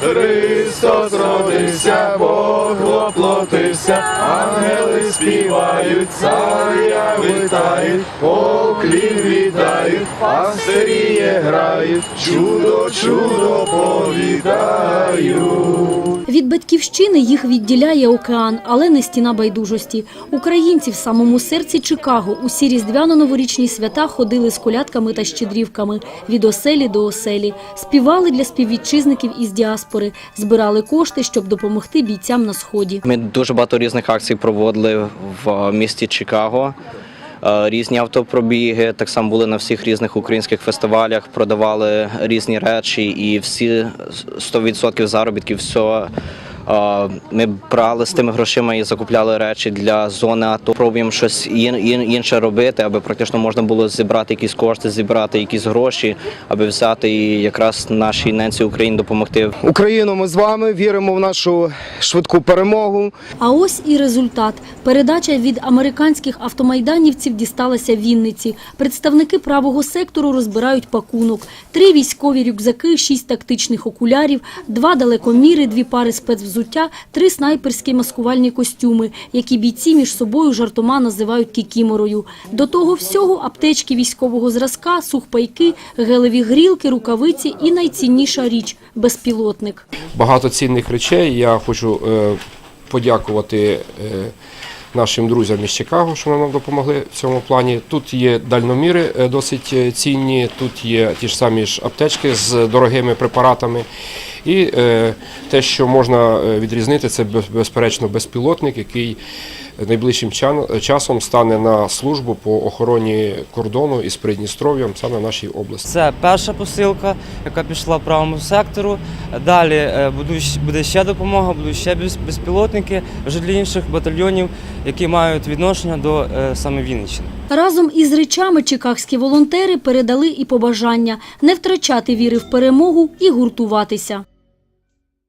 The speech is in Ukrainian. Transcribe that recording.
Христос родився, Бог воплотився, ангели співають, царя вітають, поклін віддають, пастирі грають, чудо, чудо повідають. Від батьківщини їх відділяє океан, але не стіна байдужості. Українці в самому серці Чикаго усі різдвяно-новорічні свята ходили з колядками та щедрівками від оселі до оселі, співали для співвітчизників із діаспори, збирали кошти, щоб допомогти бійцям на сході. Ми дуже багато різних акцій проводили в місті Чикаго. Е, Різні автопробіги, так само були на всіх різних українських фестивалях, продавали різні речі, і всі 100% заробітків, все е, ми брали з тими грошима і закупляли речі для зони АТО. Пробуємо щось ін- ін- інше робити, аби практично можна було зібрати якісь кошти, зібрати якісь гроші, аби взяти і якраз нашій ненці Україні допомогти Україно, ми з вами віримо в нашу швидку перемогу. А ось і результат. Передача від американських автомайданівців дісталася Вінниці. Представники правого сектору розбирають пакунок. Три військові рюкзаки, шість тактичних окулярів, два далекоміри, дві пари спецвзуття, три снайперські маскувальні костюми, які бійці між собою жартома називають кікіморою. До того всього аптечки військового зразка, сухпайки, гелеві грілки, рукавиці і найцінніша річ – безпілотник. багато цінних речей. Я хочу е, подякувати е, нашим друзям із Чикаго, що нам допомогли в цьому плані. Тут є дальноміри е, досить цінні, тут є ті ж самі ж аптечки з дорогими препаратами. І е, те, що можна е, відрізнити, це безперечно безпілотник, який найближчим чан- часом стане на службу по охороні кордону із Придністров'ям саме в нашій області. Це перша посилка, яка пішла правому сектору. Далі е, буде ще допомога, будуть ще безпілотники вже для інших батальйонів, які мають відношення до е, саме Вінниччини. Разом із речами чикагські волонтери передали і побажання не втрачати віри в перемогу і гуртуватися.